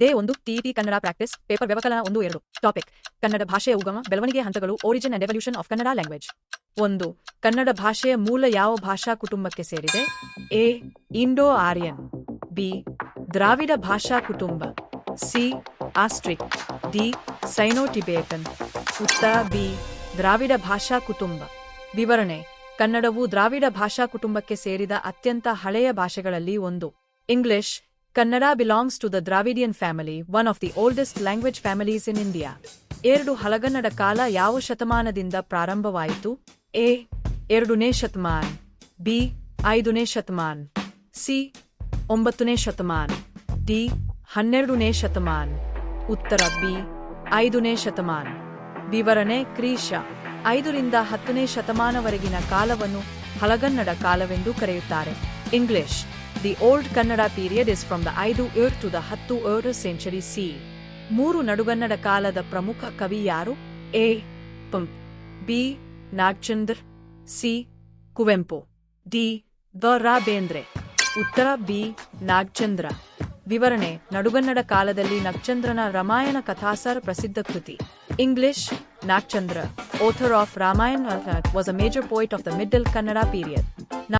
They ಒಂದು TET Kannada practice, paper ವ್ಯವಕಲನ ಒಂದು, ಎರಡು. ಟಾಪಿಕ್. ಕನ್ನಡ ಭಾಷೆಯ ಉಗಮ, ಬೆಳವಣಿಗೆ ಹಂತಗಳು origin and evolution of Kannada language ಒಂದು, ಕನ್ನಡ ಭಾಷೆಯ ಮೂಲ ಯಾವ ಭಾಷಾ ಕುಟುಂಬಕ್ಕೆ ಸೇರಿದೆ? ಎ ಇಂಡೋ ಆರ್ಯನ್ ಬಿ, ದ್ರಾವಿಡ ಭಾಷಾ ಕುಟುಂಬ. C, Austric. D Sino Tibetan ಉತ್ತರ, ಬಿ, ದ್ರಾವಿಡ ಭಾಷಾ ಕುಟುಂಬ. ವಿವರಣೆ. ಕನ್ನಡವು ದ್ರಾವಿಡ ಭಾಷಾ ಕುಟುಂಬಕ್ಕೆ ಸೇರಿದ ಅತ್ಯಂತ ಹಳೆಯ ಭಾಷೆಗಳಲ್ಲಿ ಒಂದು. English Kannada belongs to the Dravidian family one of the oldest language families in India ಎರಡು ಹಲಗನ್ನಡ ಕಾಲ ಯಾವ ಶತಮಾನದಿಂದ ಪ್ರಾರಂಭವಾಯಿತು? ಎ, ಎರಡನೇ ಶತಮಾನ್, ಬಿ, ಐದನೇ ಶತಮಾನ್, ಸಿ, ಒಂಬತ್ತನೇ ಶತಮಾನ್, ಡಿ, ಹನ್ನೆರಡನೇ ಶತಮಾನ್, ಉತ್ತರ ಬಿ, ಐದನೇ ಶತಮಾನ್. ವಿವರಣೆ, ಕ್ರೀಶ. ಐದರಿಂದ ಹತ್ತನೇ ಶತಮಾನವರೆಗಿನ ಕಾಲವನ್ನು ಹಲಗನ್ನಡ ಕಾಲವೆಂದು ಕರೆಯುತ್ತಾರೆ. English. The old Kannada period is from the ಐದು ಏರ್ ಟು ದ ಹತ್ತು ಏರ್ ಸೆಂಚುರಿ ಸಿ ಮೂರು ನಡುಗನ್ನಡ ಕಾಲದ ಪ್ರಮುಖ ಕವಿ ಯಾರು? ಎ. ಪಂ. B. Nagachandra. C. Kuvempu. D. Da. Ra Bendre ಉತ್ತರ ಬಿ. ನಾಗಚಂದ್ರ. ವಿವರಣೆ, ನಡುಗನ್ನಡ ಕಾಲದಲ್ಲಿ ನಾಗಚಂದ್ರನ ರಾಮಾಯಣ ಕಥಾಸಾರ ಪ್ರಸಿದ್ಧ ಕೃತಿ. English, Nagachandra. Author of Ramayana was a major poet of the middle Kannada period.